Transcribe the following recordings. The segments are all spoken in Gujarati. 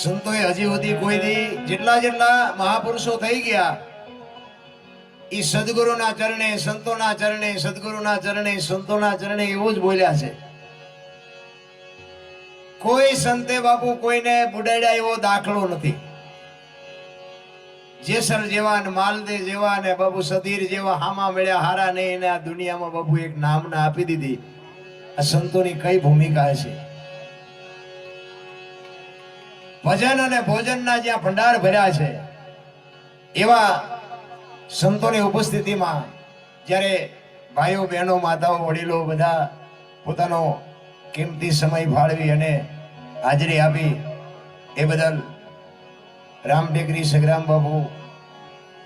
સંતોએ હજી સુધી કોઈ દી જેટલા જેટલા મહાપુરુષો થઈ ગયા એ સદગુરુના ચરણે, સંતોના ચરણે, સદગુરુના ચરણે, સંતોના ચરણે એવું જ બોલ્યા છે. કોઈ સંતે બાપુ કોઈને બુડાડ્યા એવો દાખલો નથી. જેસર જેવા ને માલદે જેવા ને બાપુ સધીર જેવા હામા મળ્યા, હારા નહીં, એને આ દુનિયામાં બાપુ એક નામના આપી દીધી. આ સંતોની કઈ ભૂમિકા છે? ભજન અને ભોજનના જ્યાં ભંડાર ભર્યા છે, એવા સંતોની ઉપસ્થિતિમાં જ્યારે ભાઈઓ, બહેનો, માતાઓ, વડીલો બધા પોતાનો કિંમતી સમય ફાળવી અને હાજરી આપી, એ બદલ રામ ટેકરી સગરામ બાબુ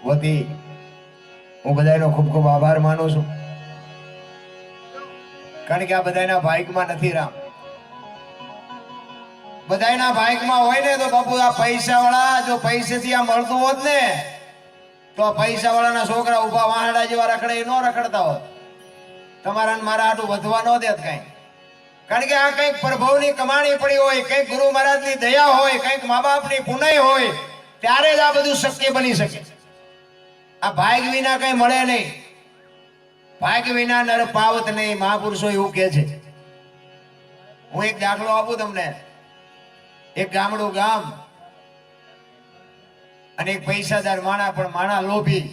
વતી હું બધાનો ખૂબ ખૂબ આભાર માનું છું. કારણ કે આ બધાના ભાઈકમાં નથી રામ. બધાના ભાગમાં હોય ને તો બાપુ આ પૈસા વાળા જો પૈસેથી આ મળતું હોત ને, તો આ પૈસા વાળાના છોકરા ઊભા વાહડા જેવા રખડે એ ન રખડતા હોત. તમારા મારા હાટું વધવા ન દેત કઈ. કારણ કે આ કંઈક પ્રભુની કમાણી પડી હોય, કંઈક ગુરુ મહારાજની દયા હોય, કંઈક મા બાપની પુનય હોય, ત્યારે જ આ બધું શક્ય બની શકે. આ ભાગ વિના કઈ મળે નહીં. ભાગ વિના નર પાવત નહીં, મહાપુરુષો એવું કે છે. હું એક દાખલો આપું તમને. એક ગામડું ગામ અને એક પૈસાદાર માણા, પણ માણા લોભી.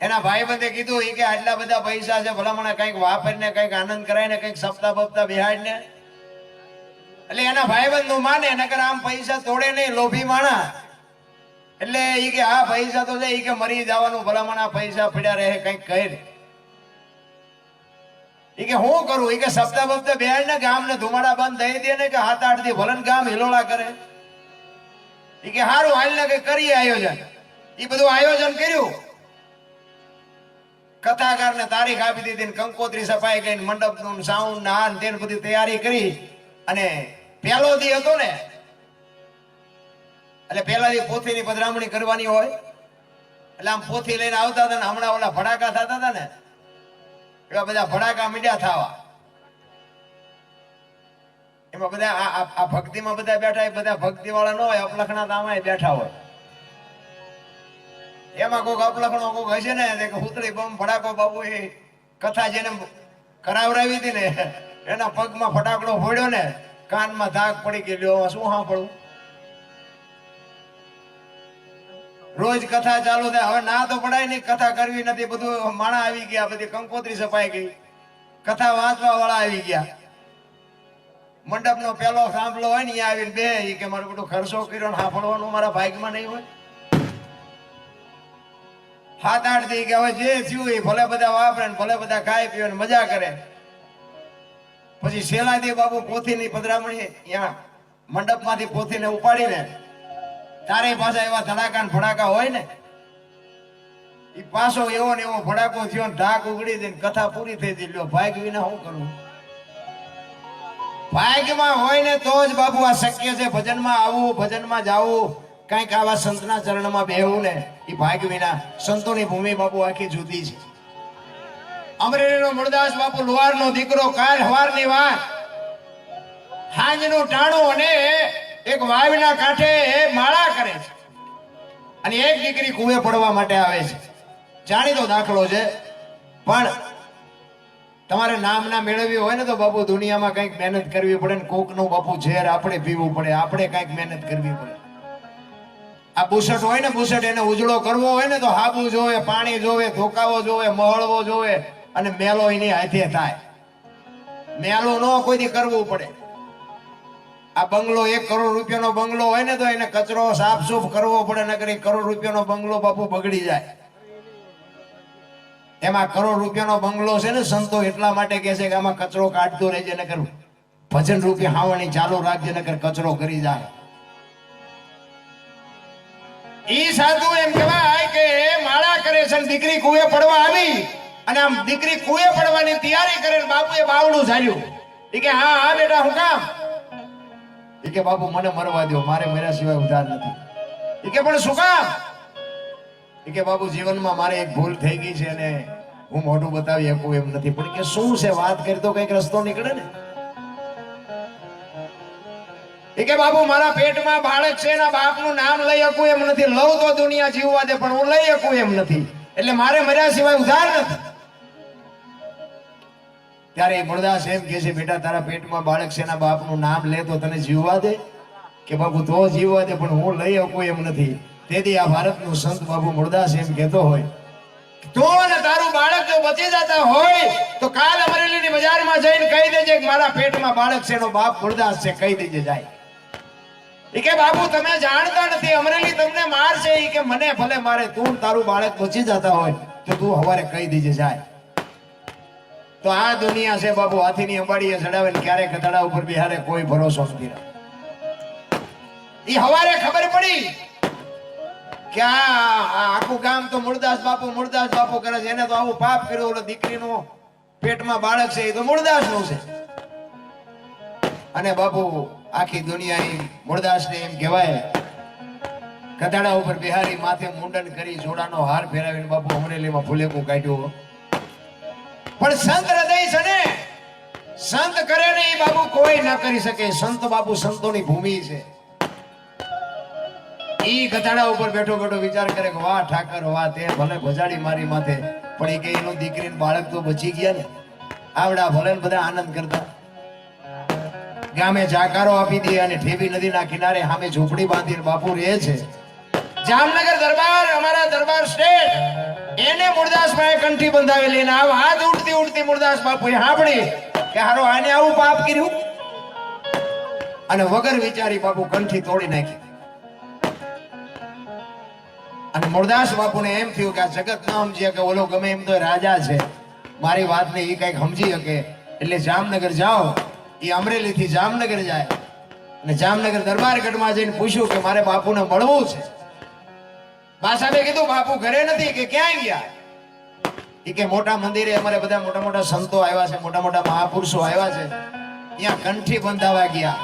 એના ભાઈબંધે કીધું એ કે આટલા બધા પૈસા છે, ભલામણા કંઈક વાપરીને, કંઈક આનંદ કરાય ને કંઈક સપ્તાહ બપ્તા બિહાડીને. એટલે એના ભાઈબંધનું માને, નકર આમ પૈસા તોડે નહીં, લોભી માણા. એટલે એ કે આ પૈસા તો છે એ કે મરી જવાનું, ભલામણા પૈસા પડ્યા રહે, કંઈક કહે ને ઈ કે હું કરું? એ કે સપ્તાહ બપ્તા બેહાડ ને ગામ ને ધુમાડા બંધ થઈ દે ને કે હાથ આઠથી ભલન ગામ હિલોળા કરે. એ કે સારું હાલ ને કે કરીએ આયોજન. એ બધું આયોજન કર્યું. કથાકાર ને તારીખ આપી દીધી ને કંકોત્રી સફાઈ કરી મંડપનું સાઉન્ડ નાન ને તેની બધી તૈયારી કરી. અને પેલો દી હતો ને, એટલે પેલા દી પોથીની પધરામણી કરવાની હોય. એટલે આમ પોથી લઈને આવતા હતા ને હમણાં ઓલા ભડાકા થતા હતા ને એવા બધા ભડાકા મીડ્યા થવા. એમાં બધા આ- ભક્તિમાં બધા બેઠા હોય, બધા ભક્તિ વાળા ન હોય, અપલખણા તામાં બેઠા હોય. એમાં કોઈક અપલખણો કોઈક હશે ને ઉતરી બમ ફટાકો બાબુ એ કથા જેને કરાવડાવી હતી ને, એના પગમાં ફટાકડો ફોડ્યો ને, કાનમાં ધાક પડી ગઈ લ્યો, શું સાંભળવું? રોજ કથા ચાલુ થાય. હવે ના તો પડાય નહીં, કથા કરવી નથી. બધું માણા આવી ગયા, બધી કંકોત્રી સફાઈ ગઈ. કથા વાંચવા વાળા આવી ગયા. મંડપનો પેલો સાંભળો હોય ને આવીને બે, ઈ કે મારું બધું ખર્ચો કર્યો હાફળવાનું મારા ભાગમાં નહીં હોય. હાથ આઠ થઈ કે હવે જે થયું એ ભલે બધા વાપરે ને, ભલે બધા ખાય પીવે ને, મજા કરે. પછી શેલાદી બાબુ પોથીની પધરામણી ત્યાં મંડપમાંથી પોથીને ઉપાડીને તારે પાછા એવા ધડાકા ફડાકા હોય ને એ પાછો એવો ને એવો ફડાકો થયો ઢાક ઉગડી દે કથા પૂરી થઈ ગઈ લ્યો, ભાગ વિના શું કરવું ભાગ્યમાં હોય ને તો જ બાપુ આ શક્ય છે. ભજનમાં આવવું ભજનમાં જાવું, કંઈક આવા સંતના ચરણમાં બેહવું ને એ ભાગ વિના સંતોની ભૂમિ બાબુ આખી જુદી છે. અમરેલીનો મુરદાસ બાપુ લુહારનો દીકરો કાલ હવારની વાત હાંજનું ટાણું અને એક વાવના કાંઠે માળા અને એક દીકરી કુએ પડવા માટે આવે છે. જાણીતો દાખલો છે, પણ તમારે નામ ના મેળવવી હોય ને તો બાપુ દુનિયામાં કંઈક મહેનત કરવી પડે ને કોકનું બાપુ ઝેર આપણે પીવું પડે, આપણે કંઈક મહેનત કરવી પડે. આ બુસટ હોય ને બુસટ એને ઉજળો કરવો હોય ને તો હાબુ જોવે, પાણી જોવે, ધોકાવો જોવે, મહળવો જોવે અને મેલો એની હાથે થાય. મેલો ન કોઈથી કરવું પડે. આ બંગલો એક કરોડ રૂપિયાનો બંગલો હોય ને તો એને કચરો સાફ કરવો પડે, નકર એ કરોડ રૂપિયાનો બંગલો બાપુ બગડી જાય. એમાં કરોડ રૂપિયાનો બંગલો છે ને, સંતો એટલા માટે કહે છે કે આમાં કચરો કાઢતો રહેજે, નકર ભજન રૂપી હાવણી ચાલુ રાખજે, નકર કચરો કરી જાય. ઈ સાધુ એમ કહેવાય કે માળા કરે છે દીકરી કુએ પડવા આવી, અને આમ દીકરી કુએ પડવાની તૈયારી કરે બાપુએ બાવડું ઝાલ્યું. કે, હા હા, બેટા, હું કામ કે, બાપુ, મને મરવા દો મારે મર્યા સિવાય ઉધાર નથી. એ કે, પણ શું કામ? એ કે, બાપુ, જીવનમાં મારે એક ભૂલ થઈ ગઈ છે અને હું મોઢું બતાવી શકું એમ નથી. પણ કે, શું છે? વાત કરી તો કંઈક રસ્તો નીકળે ને. એ કે, બાપુ, મારા પેટમાં બાળક છે, એના બાપનું નામ લઈ શકું એમ નથી. લઉં તો દુનિયા જીવવા દે, પણ હું લઈ શકું એમ નથી. એટલે મારે મર્યા સિવાય ઉધાર નથી. ત્યારે મુરદાસ એમ કે છે, બેટા, તારા પેટમાં બાળક છે એના બાપનું નામ લે તો તને જીવવા દે. કે બાપુ, તો જીવવા દે, પણ હું લઈ શકું એમ નથી. તેથી આ ભારતનું સંત બાપુ મુરદાસ એમ કહેતો હોય. તું અને તારું બાળક જો બચી જતા હોય, તો કાલ અમરેલીની બજારમાં જઈને કહી દેજે કે મારા પેટમાં બાળક છે એનો બાપ મુરદાસ છે, કહી દેજે જાય. એ કે, બાપુ, તમે જાણતા નથી, અમરેલી તમને મારશે એ કે, મને ભલે મારે, તું તારું બાળક બચી જતા હોય, તો તું હવારે કહી દેજે, જાય. તો આ દુનિયા છે બાપુ, હાથીની અંબાડીએ ચડાવે ક્યારે કથાડા ઉપર બિહારે કોઈ ભરોસો નથી એ હવારે ખબર પડી કે આ આખું ગામ તો મુરદાસ બાપુ મુરદાસ બાપુ કરે છે. એને તો આવું પાપ કર્યું, ઓલો દીકરીનું પેટમાં બાળક છે એ તો મુરદાસનું છે. અને બાપુ, આખી દુનિયા મુરદાસ ને એમ કહેવાય કથાડા ઉપર બિહારી માથે મુંડન કરી, જોડાનો હાર ફેરાવીને બાપુ અમરેલીમાં ફુલેકું કાઢ્યું. પણ સંત હૃદય છે ને, સંત કરે ને એ બાબુ કોઈ ના કરી શકે. સંત બાપુ સંતોની ભૂમિ છે. એ ગધાડા ઉપર બેઠો બેઠો વિચાર કરે કે વાહ ઠાકર, વાહ તે ભલે ભજાડી મારી માથે, પણ એ કે એનું દીકરી બાળક તો બચી ગયા ને. આવડા ભલે બધા આનંદ કરતા. ગામે જાકારો આપી દે અને ઠેવી નદીના કિનારે સામે ઝૂંપડી બાંધીને બાપુ રહે છે. જામનગર દરબાર, અમારા દરબાર સ્ટેટ એને મુરદાસભાઈ કંઠી બંધાવેલી અને આવ. હાથ ઉડતી ઉડતી મુરદાસ બાપુએ સાંભળી કે હારો આને આવું પાપ કર્યું? અને વગર વિચારી બાપુ કંઠી તોડી નાખી. અને મુરદાસ બાપુને એમ થયું કે આ જગત ના સમજી કે ઓલો ગમે એમ તો રાજા છે. મારી વાતને એ કંઈક સમજી શકે. એટલે જામનગર જાઓ. એ અમરેલી થી જામનગર જાય. અને જામનગર દરબારગઢમાં જઈને પૂછ્યું કે મારે બાપુને મળવું છે? બા સાહેબે કીધું, બાપુ ઘરે નથી, કે ક્યાં ગયા કે મોટા મંદિરે અમારે બધા મોટા મોટા સંતો આવ્યા છે, મોટા મોટા મહાપુરુષો આવ્યા છે. ત્યાં કંઠી બંધાવા ગયા.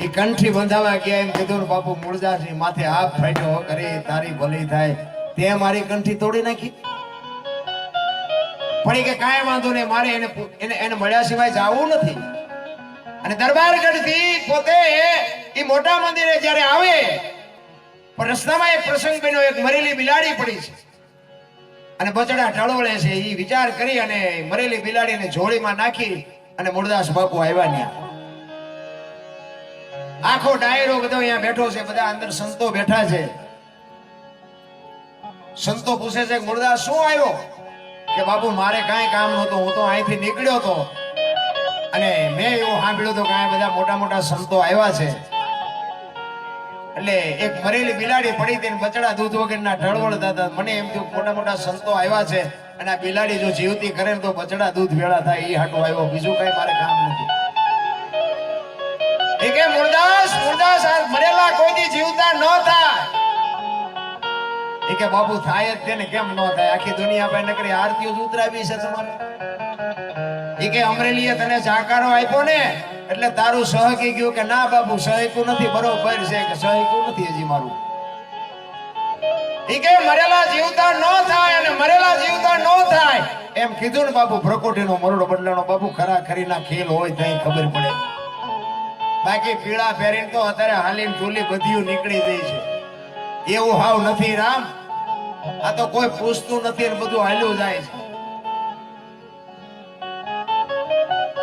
એ કંઠી બંધાવા ગયા એમ કીધું બાપુ મૂળદાસની માથે હાથ ફાટ્યો કરે તારી ભલી થાય. તે મારી કંઠી તોડી નાખી. પણ એ કે કાંઈ વાંધો નહીં, મારે એને એને એને મળ્યા સિવાય જવું નથી. અને દરબારગઢથી પોતે એ મોટા મંદિરે જ્યારે આવે પણ રસ્તામાં એક પ્રસંગ બન્યો, એક મરેલી બિલાડી પડી છે. અને બચડા ઢળોળે છે એ વિચાર કરી અને મરેલી બિલાડીને જોડીમાં નાખી અને મુરદાસ બાપુ આવ્યા ત્યાં. આખો ડાયરો બધો અહીંયા બેઠો છે, બધા અંદર સંતો બેઠા છે. સંતો પૂછે છે કે મુરદાસ, શું આવ્યો? કે બાપુ, મારે કાંઈ કામ નહોતું, હું તો અહીંથી નીકળ્યો હતો અને મેં એવું સાંભળ્યું હતું કે અહીંયા બધા મોટા મોટા સંતો આવ્યા છે. એટલે એક મરેલી બિલાડી પડી હતી બચડા દૂધ વગરના ઢળવળતા હતા મને એમ થયું મોટા મોટા સંતો આવ્યા છે અને આ બિલાડી જો જીવતી કરે તો બચડા દૂધ ભેળા થાય એ હાટો આવ્યો. બીજું કઈ મારે કામ નથી. એ તેને કેમ ન થાય? આખી દુનિયા પાસે નકરી આરતીઓ જ ઉતરાવી છે એ કે અમરેલીએ તને જાકારો આપ્યો ને. એટલે તારું સહકી ગયું કે ના બાપુ, સહકું નથી, બરોબર છે કે સહકું નથી હજી મારું? કે મરેલા જીવતા ન થાય અને મરેલા જીવતા ન થાય. એમ કીધું ને બાપુ પ્રકોટીનો મરડો બદલાનો બાપુ ખરા ખરીના ખેલ હોય ત્યાં ખબર પડે. બાકી પીળા પહેરીને તો અત્યારે હાલીને ચૂલી બધીયું નીકળી જાય છે. એવું હાવ નથી, રામ. આ તો કોઈ પૂછતું નથી અને બધું હાલ્યું જાય છે.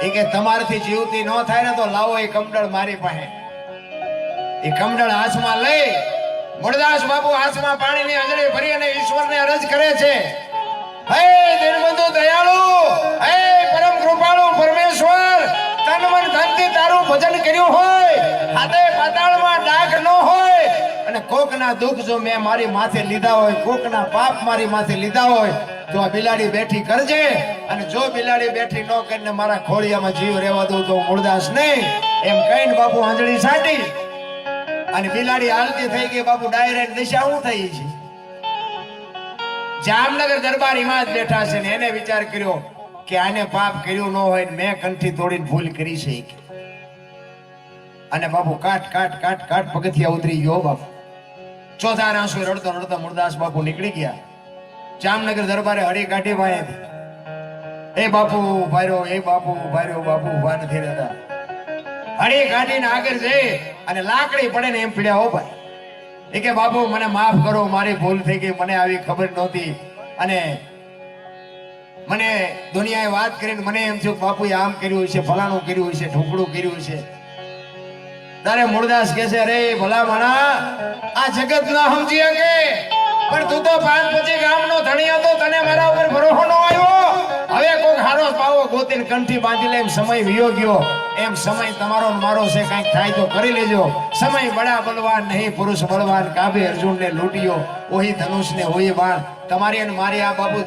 એ કે તમારથી જીવતી ન થાય ને તો લાવો એ કમડળ મારી પાસે. એ કમડળ હાથમાં લઈ, મુરદાસ બાપુ હાથમાં પાણીની અંજળી ભરી અને ઈશ્વરને અરજ કરે છે. હે દિનબંધુ દયાળુ, હે પરમ કૃપાળુ પરમેશ્વર તન મન ધનથી તારું ભજન કર્યું હોય, હાથે પાતાળમાં ડાક ન હોય, અને કોકના દુઃખ જો મેં મારી માથે લીધા હોય, કોકના પાપ મારી માથે લીધા હોય તો આ બિલાડી બેઠી કરજે, અને જો બિલાડી બેઠી ન કરીને મારા ખોળિયામાં જીવ રહેવા દઉં તો મૂળદાસ નહીં. એમ કહીને બાપુ આંજળી સાટી. અને બિલાડી હાલતી થઈ ગઈ, બાપુ ડાયરેક્ટ દિશા હું થઈ છે? જામનગર દરબાર એમાં જ બેઠા છે ને એને વિચાર કર્યો કે આને પાપ કર્યું ન હોય મેં કંઠી તોડીને ભૂલ કરી છે અને બાપુ કાટ કાટ કાટ કાટ પગથિયા ઉતરી ગયો બાપુ. ચોથા રાસુ રડતો રડતો મુરદાસ બાપુ નીકળી ગયા. જામનગર દરબારે હરી કાઢી વાય એ બાપુ ભાર્યો એ બાપુ ભાર્યો બાપુ ઊભા નથી રહેતા. હરી કાઢીને આગળ જઈ અને લાકડી પડે ને એમ પીડ્યા, હો ભાઈ. એ કે, બાપુ, મને માફ કરો, મારી ભૂલ થઈ ગઈ, મને આવી ખબર નહોતી. અને મને દુનિયાએ વાત કરીને મને એમ થયું બાપુએ આમ કર્યું છે ફલાણું કર્યું છે ઢોકળું કર્યું છે તારે મૂળદાસ કે છે, અરે, ભલા માણા, આ જગત ના સમજી શકે પણ તું તો પાંચ પછી ગામનો ધણી હતો, તને મારા ઉપર ભરોસો ન આવ્યો. હવે કોઈક હારો પાવો ગોતીને કંઠી બાંધી લે, એમ સમય વિયો ગયો. એમ સમય તમારો મારો છે, કાંઈક થાય તો કરી લેજો. સમય બડા બલવાન, નહીં પુરુષ બળવાન. કાબે અર્જુન ને લૂંટ્યો, ઓહી ધનુષ ને હોય બાણ તમારી અને મારી આ બાપુ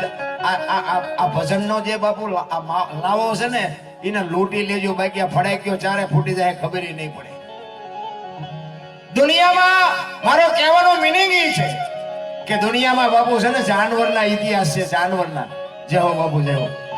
આ ભજનનો જે બાપુ લાવો છે ને, એને લૂંટી લેજો, બાકી આ ફડાઈ ચારે ફૂટી જાય, ખબર નહીં પડે. દુનિયામાં મારો કહેવાનો મિનિંગ એ છે. કે દુનિયામાં બાપુ છે ને જાનવરના ઇતિહાસ છે જાનવરના. જય હો બાપુ જય હો.